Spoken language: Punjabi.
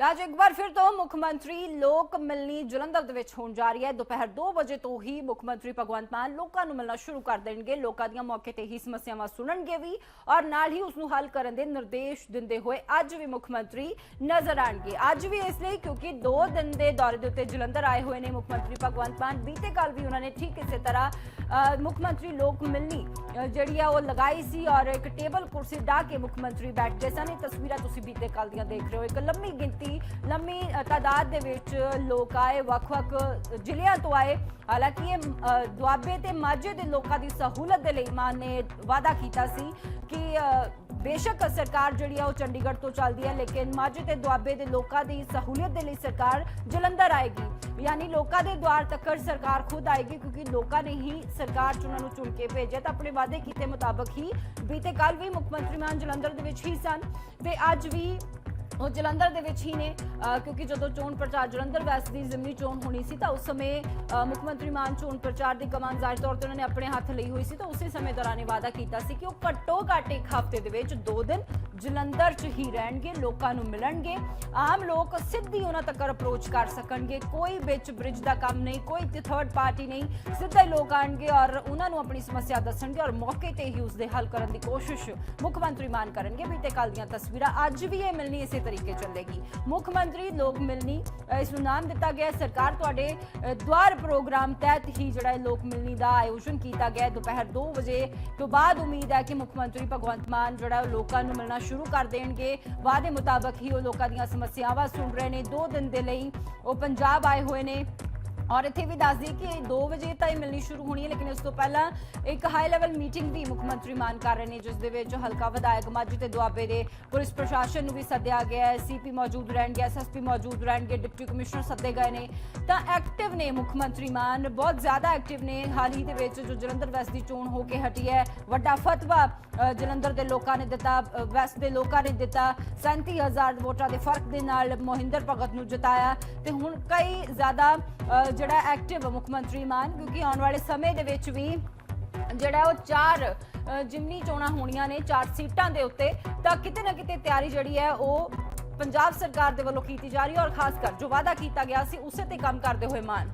ਤਾਂ ਅੱਜ ਇੱਕ ਵਾਰ ਫਿਰ ਤੋਂ ਮੁੱਖ ਮੰਤਰੀ ਲੋਕ ਮਿਲਣੀ ਜਲੰਧਰ ਦੇ ਵਿੱਚ ਹੋਣ ਜਾ ਰਹੀ ਹੈ। ਦੁਪਹਿਰ 2 ਵਜੇ ਤੋਂ ਹੀ ਮੁੱਖ ਮੰਤਰੀ ਭਗਵੰਤ ਮਾਨ ਲੋਕਾਂ ਨੂੰ ਮਿਲਣਾ ਸ਼ੁਰੂ ਕਰ ਦੇਣਗੇ। ਲੋਕਾਂ ਦੀਆਂ ਮੌਕੇ ਤੇ ਹੀ ਸਮੱਸਿਆਵਾਂ ਸੁਣਨਗੇ ਵੀ ਔਰ ਨਾਲ ਹੀ ਉਸ ਨੂੰ ਹੱਲ ਕਰਨ ਦੇ ਨਿਰਦੇਸ਼ ਦਿੰਦੇ ਹੋਏ ਅੱਜ ਵੀ ਮੁੱਖ ਮੰਤਰੀ ਨਜ਼ਰ ਆਣਗੇ ਅੱਜ ਵੀ ਇਸ ਲਈ ਕਿਉਂਕਿ 2 ਦਿਨ ਦੇ ਦੌਰੇ ਦੇ ਉੱਤੇ ਜਲੰਧਰ ਆਏ ਹੋਏ ਨੇ ਮੁੱਖ ਮੰਤਰੀ ਭਗਵੰਤ ਮਾਨ। ਬੀਤੇ ਕੱਲ ਵੀ ਉਹਨਾਂ ਨੇ ਠੀਕ ਇਸੇ ਤਰ੍ਹਾਂ ਮੁੱਖ ਮੰਤਰੀ ਲੋਕ ਮਿਲਣੀ ਜਿਹੜੀ ਆ ਉਹ ਲਗਾਈ ਸੀ ਔਰ ਇੱਕ ਟੇਬਲ ਕੁਰਸੀ ਢਾ ਕੇ ਮੁੱਖ ਮੰਤਰੀ ਬੈਠਦੇ ਸਨ। ਇਹ ਤਸਵੀਰਾਂ ਤੁਸੀਂ ਬੀਤੇ ਕੱਲ ਦੀਆਂ ਦੇਖ ਰਹੇ ਹੋ। ਇੱਕ ਲੰਮੀ ਗਿਣਤੀ ਲੰਮੀ ਤਾਦਾਦ ਦੇ ਵਿੱਚ ਲੋਕ ਆਏ, ਵੱਖ-ਵੱਖ ਜ਼ਿਲ੍ਹਿਆਂ ਤੋਂ ਆਏ। ਹਾਲਾਂਕਿ ਇਹ ਦੁਆਬੇ ਤੇ ਮਾਝੇ ਦੇ ਲੋਕਾਂ ਦੀ ਸਹੂਲਤ ਦੇ ਲਈ ਮਾਨ ਨੇ ਵਾਅਦਾ ਕੀਤਾ ਸੀ ਕਿ ਬੇਸ਼ੱਕ ਸਰਕਾਰ ਜਿਹੜੀ ਆ ਉਹ ਚੰਡੀਗੜ੍ਹ ਤੋਂ ਚੱਲਦੀ ਹੈ, ਲੇਕਿਨ ਮਾਝੇ ਤੇ ਦੁਆਬੇ ਦੇ ਲੋਕਾਂ ਦੀ ਸਹੂਲਤ ਦੇ ਲਈ ਸਰਕਾਰ ਜਲੰਧਰ ਆਏਗੀ। ਯਾਨੀ ਲੋਕਾਂ ਦੇ ਦੁਆਰ ਤੱਕ ਸਰਕਾਰ ਖੁਦ ਆਏਗੀ, ਕਿਉਂਕਿ ਲੋਕਾਂ ਨੇ ਹੀ ਸਰਕਾਰ ਚ ਉਹਨਾਂ ਨੂੰ ਚੁਣ ਕੇ ਭੇਜਿਆ ਤਾਂ ਆਪਣੇ ਵਾਅਦੇ ਕੀਤੇ ਮੁਤਾਬਕ ਹੀ ਬੀਤੇ ਕੱਲ ਵੀ ਮੁੱਖ ਮੰਤਰੀ ਮਾਨ ਜਲੰਧਰ ਦੇ ਵਿੱਚ ਹੀ ਸਨ। ਤੇ ਅੱਜ ਵੀ ਉਹ ਜਲੰਧਰ ਦੇ ਵਿੱਚ ਹੀ ਨੇ ਕਿਉਂਕਿ ਜਦੋਂ ਚੋਣ ਪ੍ਰਚਾਰ, ਜਲੰਧਰ ਵੈਸਟ ਦੀ ਜ਼ਿਮਨੀ ਚੋਣ ਹੋਣੀ ਸੀ ਤਾਂ ਉਸ ਸਮੇਂ ਮੁੱਖ ਮੰਤਰੀ ਮਾਨ ਚੋਣ ਪ੍ਰਚਾਰ ਦੀ ਕਮਾਨ ਜ਼ਾਹਿਰ ਤੌਰ ਤੇ ਉਹਨਾਂ ਨੇ ਆਪਣੇ ਹੱਥ ਲਈ ਹੋਈ ਸੀ ਤਾਂ ਉਸੇ ਸਮੇਂ ਦੌਰਾਨ ਇਹ ਵਾਅਦਾ ਕੀਤਾ ਸੀ ਕਿ ਉਹ ਘੱਟੋ ਘੱਟ ਇੱਕ ਹਫ਼ਤੇ ਦੇ ਵਿੱਚ ਦੋ ਦਿਨ ਜਲੰਧਰ 'ਚ ਹੀ ਰਹਿਣਗੇ, ਲੋਕਾਂ ਨੂੰ ਮਿਲਣਗੇ। ਆਮ ਲੋਕ ਸਿੱਧੀ ਉਹਨਾਂ ਤੱਕ ਅਪਰੋਚ ਕਰ ਸਕਣਗੇ। ਕੋਈ ਵਿੱਚ ਬ੍ਰਿਜ ਦਾ ਕੰਮ ਨਹੀਂ, ਕੋਈ ਥਰਡ ਪਾਰਟੀ ਨਹੀਂ। ਸਿੱਧੇ ਲੋਕ ਆਣਗੇ ਔਰ ਉਹਨਾਂ ਨੂੰ ਆਪਣੀ ਸਮੱਸਿਆ ਦੱਸਣਗੇ ਔਰ ਮੌਕੇ ਤੇ ਹੀ ਉਸ ਦੇ ਹੱਲ ਕਰਨ ਦੀ ਕੋਸ਼ਿਸ਼ ਮੁੱਖ ਮੰਤਰੀ ਮਾਨ ਕਰਨਗੇ। ਬੀਤੇ ਕੱਲ ਦੀਆਂ ਤਸਵੀਰਾਂ ਅੱਜ ਵੀ ਇਹ ਮਿਲਣੀ ਇਸੇ ਤਰੀਕੇ ਚੱਲੇਗੀ। ਮੁੱਖ ਮੰਤਰੀ ਲੋਕ ਮਿਲਣੀ ਇਸ ਨੂੰ ਨਾਮ ਦਿੱਤਾ ਗਿਆ। ਸਰਕਾਰ ਤੁਹਾਡੇ ਅ, ਦੁਆਰ ਪ੍ਰੋਗਰਾਮ ਤਹਿਤ ਹੀ ਜਿਹੜਾ ਲੋਕ ਮਿਲਣੀ ਦਾ ਆਯੋਜਨ ਕੀਤਾ ਗਿਆ। ਦੁਪਹਿਰ 2 ਵਜੇ ਤੋਂ ਬਾਅਦ ਉਮੀਦ ਹੈ ਕਿ ਮੁੱਖ ਮੰਤਰੀ ਭਗਵੰਤ ਮਾਨ ਜਿਹੜਾ ਉਹ ਲੋਕਾਂ ਨੂੰ ਮਿਲਣਾ ਸ਼ੁਰੂ ਕਰ ਦੇਣਗੇ। ਵਾਅਦੇ ਮੁਤਾਬਕ ਹੀ ਉਹ ਲੋਕਾਂ ਦੀਆਂ ਸਮੱਸਿਆਵਾਂ ਸੁਣ ਰਹੇ ਨੇ। 2 ਦਿਨ ਦੇ ਲਈ ਉਹ ਪੰਜਾਬ ਆਏ ਹੋਏ ਨੇ। ਔਰ ਇੱਥੇ ਵੀ ਦੱਸ ਦਈਏ ਕਿ 2 ਵਜੇ ਤਾਂ ਇਹ ਮਿਲਣੀ ਸ਼ੁਰੂ ਹੋਣੀ ਹੈ, ਲੇਕਿਨ ਇਸ ਤੋਂ ਪਹਿਲਾਂ ਇੱਕ ਹਾਈ ਲੈਵਲ ਮੀਟਿੰਗ ਵੀ ਮੁੱਖ ਮੰਤਰੀ ਮਾਨ ਕਰ ਰਹੇ ਨੇ, ਜਿਸ ਦੇ ਵਿੱਚ ਹਲਕਾ ਵਿਧਾਇਕ ਮਾਝੀ ਤੇ ਦੁਆਬੇ ਦੇ ਪੁਲਿਸ ਪ੍ਰਸ਼ਾਸਨ ਨੂੰ ਵੀ ਸੱਦਿਆ ਗਿਆ ਹੈ। ਸੀਪੀ ਮੌਜੂਦ ਰਹਿਣਗੇ ਐਸਐਸਪੀ ਮੌਜੂਦ ਰਹਿਣਗੇ ਡਿਪਟੀ ਕਮਿਸ਼ਨਰ ਸੱਦੇ ਗਏ ਨੇ। ਤਾਂ ਐਕਟਿਵ ਨੇ ਮੁੱਖ ਮੰਤਰੀ ਮਾਨ, ਬਹੁਤ ਜ਼ਿਆਦਾ ਐਕਟਿਵ ਨੇ ਹਾਲ ਹੀ ਦੇ ਵਿੱਚ ਜੋ ਜਲੰਧਰ ਵੈਸਟ ਦੀ ਚੋਣ ਹੋ ਕੇ ਹਟੀ ਹੈ। ਵੱਡਾ ਫਤਵਾ ਜਲੰਧਰ ਦੇ ਲੋਕਾਂ ਨੇ ਦਿੱਤਾ ਵੈਸਟ ਦੇ ਲੋਕਾਂ ਨੇ ਦਿੱਤਾ 37000 ਵੋਟਾਂ ਦੇ ਫ਼ਰਕ ਦੇ ਨਾਲ ਮੋਹਿੰਦਰ ਭਗਤ ਨੂੰ ਜਿਤਾਇਆ। ਤੇ ਹੁਣ ਕਈ ਜ਼ਿਆਦਾ ਜਿਹੜਾ ਐਕਟਿਵ ਮੁੱਖ ਮੰਤਰੀ ਮਾਨ, ਕਿਉਂਕਿ ਆਉਣ ਵਾਲੇ ਸਮੇਂ ਦੇ ਵਿੱਚ ਵੀ ਜਿਹੜਾ ਉਹ ਚਾਰ ਜਿਮਨੀ ਚੋਣਾਂ ਹੋਣੀਆਂ ਨੇ, ਚਾਰ ਸੀਟਾਂ ਦੇ ਉੱਤੇ, ਤਾਂ ਕਿਤੇ ਨਾ ਕਿਤੇ ਤਿਆਰੀ ਜਿਹੜੀ ਹੈ ਉਹ ਪੰਜਾਬ ਸਰਕਾਰ ਦੇ ਵੱਲੋਂ ਕੀਤੀ ਜਾ ਰਹੀ ਹੈ ਔਰ ਖਾਸ ਕਰ ਜੋ ਵਾਅਦਾ ਕੀਤਾ ਗਿਆ ਸੀ, ਉਸੇ ਤੇ ਕੰਮ ਕਰਦੇ ਹੋਏ ਮਾਨ।